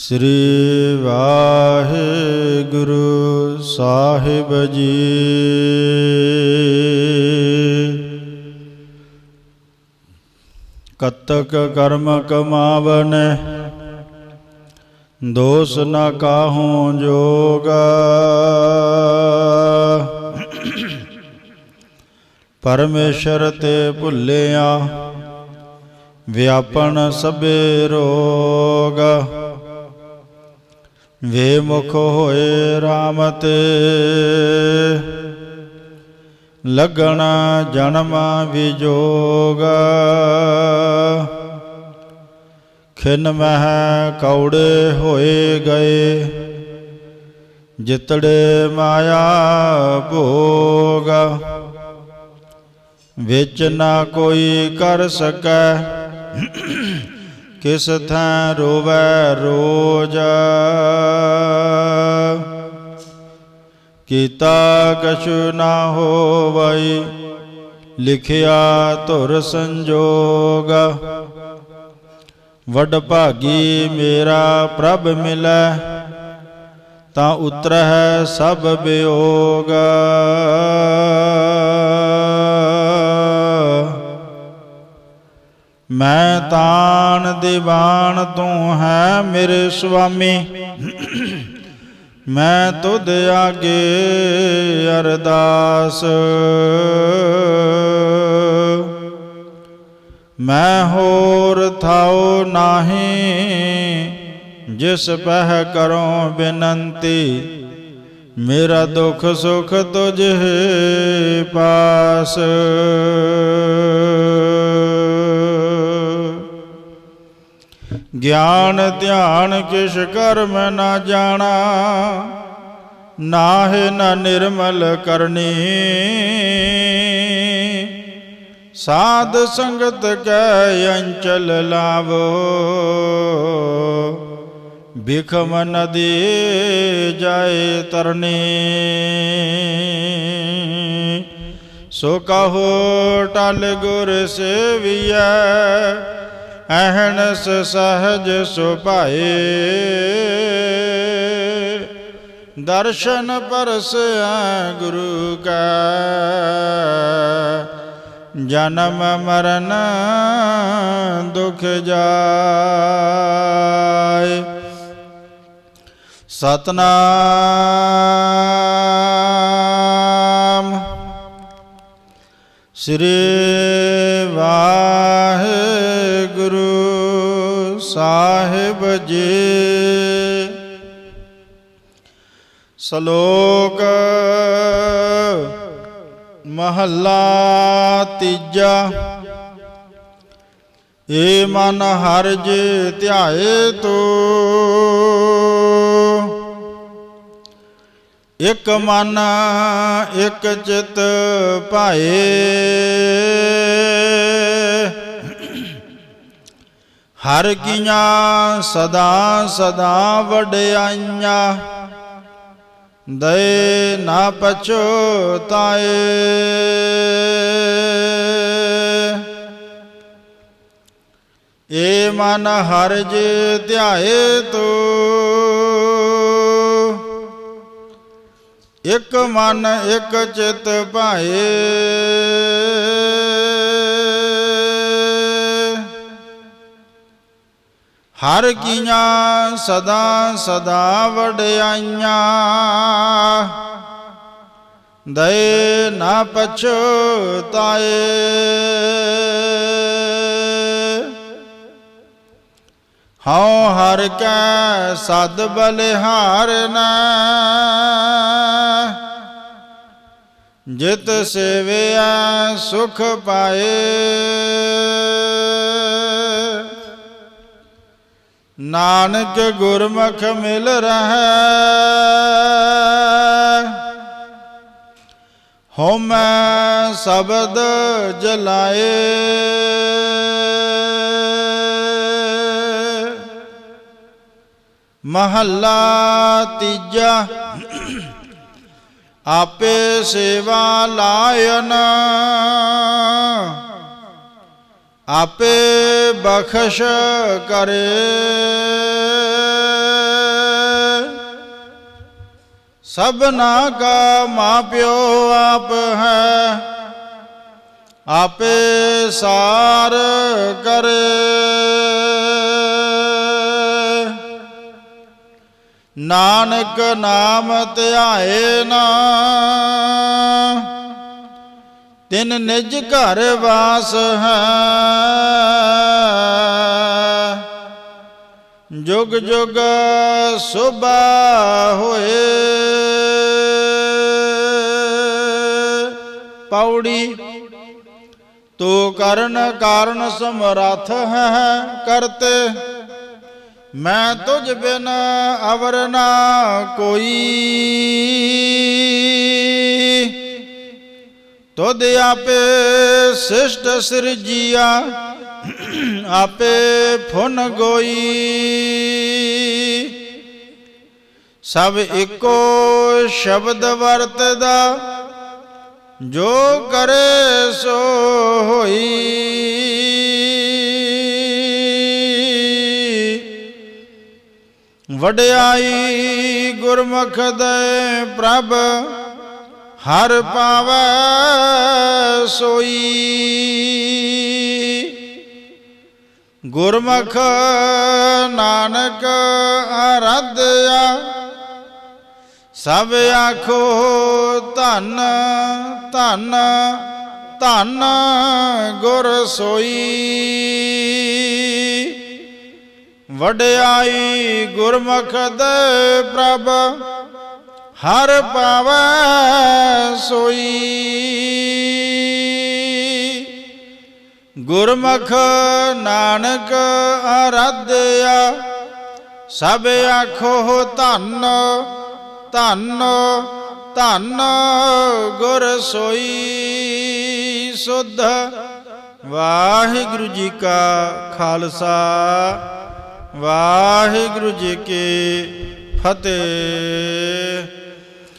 ਸ੍ਰੀ ਵਾਹਿਗੁਰੂ ਸਾਹਿਬ ਜੀ। ਕਤਕ ਕਰਮ ਕਮਾਵਨ, ਦੋਸ ਨ ਕਾਹੂ ਜੋਗਾ। ਪਰਮੇਸ਼ਰ ਤੇ ਭੁੱਲਿਆ, ਵਿਆਪਨ ਸਭੇ ਰੋਗ। ਵੇ ਮੁਖ ਹੋਏ RAM ਤੇ। ਲਗਣਾ ਜਨਮ ਵਿਜੋਗ ਖਿਨ ਮਹਿ ਕੌੜੇ ਹੋਏ ਗਏ। ਜਿਤੜੇ ਮਾਇਆ ਭੋਗ। ਵਿੱਚ ਨਾ ਕੋਈ ਕਰ ਸਕੈ। ਕਿਸ ਥਾਂ ਰੋਵੈ ਰੋਜ ਕੀਤਾ ਕਛੁ ਨਾ ਹੋਵਈ ਲਿਖਿਆ ਧੁਰ ਸੰਜੋਗ ਵਡ ਭਾਗੀ ਮੇਰਾ ਪ੍ਰਭ ਮਿਲੈ ਤਾਂ ਉਤਰਹਿ ਸਭ ਬਿਯੋਗ ਮੈਂ ਤਾਣ ਦੀਵਾਨ ਤੂੰ ਹੈ ਮੇਰੇ ਸੁਆਮੀ। ਮੈਂ ਤੁਧ ਆਗੇ ਅਰਦਾਸ। ਮੈਂ ਹੋਰ ਥਾਉ ਨਾਹੀ, ਜਿਸ ਪਹਿ ਕਰੋ ਬੇਨੰਤੀ। ਮੇਰਾ ਦੁਖ ਸੁਖ ਤੁਝੇ ਪਾਸ। ਗਿਆਨ ਧਿਆਨ ਕਿਛ ਕਰਮ ਨਾ ਜਾਣਾ। ਨਾਹਿ ਨ ਨਿਰਮਲ ਕਰਨੀ। ਸਾਧ ਸੰਗਤ ਕੈ ਅੰਚਲ ਲਾਵੋ। ਬਿਖਮ ਨਦੀ ਜਾਏ ਤਰਨੀ। ਸੋ ਕਹੋ ਟਲ ਗੁਰ ਸੇਵੀਐ। ਅਹਨਸ ਸਹਜ ਸੁਭਾਏ। ਦਰਸ਼ਨ ਪਰਸੈ ਗੁਰੂ ਕਾ। ਜਨਮ ਮਰਨ ਦੁਖ ਜਾਏ। ਸਤਨਾਮ। ਸ੍ਰੀ ਸਾਹਿਬ ਜੀ। ਸ਼ਲੋਕ ਮਹੱਲਾ ਤੀਜਾ। ਏ ਮਨ ਹਰਿ ਜੇ ਧਿਆਏ ਤੋ। ਇਕ ਮਨ, ਇਕ ਚਿਤ ਭਾਏ। ਹਰ ਕੀਆਂ ਸਦਾ ਸਦਾ ਵਡਿਆਈਆਂ। ਦਏ ਨਾ ਪਛੋਤਾਏ। ਏ ਮਨ ਹਰ ਜੇ ਧਿਆਏ ਤੋ। ਇਕ ਮਨ ਇਕ ਚਿਤ ਭਾਏ। ਹਰ ਕੀਆਂ ਸਦਾ ਸਦਾ ਵਡਿਆਈਆਂ। ਦਏ ਨਾ ਪਛੋਤਾਏ। ਹਉ ਹਰ ਕੈ ਸਦ ਬਲਿਹਾਰਨਾ ਜਿਤ ਸੇਵਿਆ ਸੁਖ ਪਾਏ। ਨਾਨਕ ਗੁਰਮੁਖ ਮਿਲ ਰਹੈ। ਹਉਮੈ ਸ਼ਬਦ ਜਲਾਏ। ਮਹੱਲਾ ਤੀਜਾ ਆਪੇ ਸੇਵਾ ਲਾਇਨ। ਆਪੇ ਬਖਸ਼ ਕਰੇ। ਸਭ ਨਾ ਕਾ ਮਾਪਿਓ ਆਪ ਹੈ, ਆਪੇ ਸਾਰ ਕਰੇ। ਨਾਨਕ ਨਾਮ ਧਿਆਏ ਨਾ ਤਿਨ ਨਿਜ ਘਰ ਵਾਸ ਹੈ। ਜੁਗ ਜੁਗ ਸੁਭਾ ਹੋਏ। ਪੌੜੀ, ਤੋ ਕਰਨ ਕਾਰਨ ਸਮਰੱਥ ਹੈ ਕਰਤੇ। ਮੈਂ ਤੁਝ ਬਿਨ ਅਵਰ ਨਾ ਕੋਈ। ਤੁਧ ਆਪੇ ਸਿਸ਼ਟ ਸਿਰਜੀਆ, ਆਪੇ ਫੁਨ ਗੋਈ। ਸਭ ਇੱਕੋ ਸ਼ਬਦ ਵਰਤਦਾ, ਜੋ ਕਰੇ ਸੋ ਹੋਈ। ਵਡਿਆਈ ਗੁਰਮੁਖ ਦੇ ਪ੍ਰਭ ਹਰ ਪਾਵੈ ਸੋਈ। ਗੁਰਮੁਖ ਨਾਨਕ ਅਰਾਧਿਆ, ਸਭ ਆਖੋ ਧੰਨ ਧੰਨ ਧੰਨ ਗੁਰ ਸੋਈ। ਵਡਿਆਈ ਗੁਰਮੁਖ ਦੇ ਪ੍ਰਭ ਹਰ ਪਾਵੈ ਸੋਈ। ਗੁਰਮੁਖ ਨਾਨਕ ਅਰਾਧਿਆ, ਸਭ ਆਖੋ ਧੰਨ ਧੰਨ ਧੰਨ ਗੁਰ ਸੋਈ। ਸੁਧ ਵਾਹਿਗੁਰੂ ਜੀ ਕਾ ਖਾਲਸਾ, ਵਾਹਿਗੁਰੂ ਜੀ ਕੀ ਫਤਿਹ।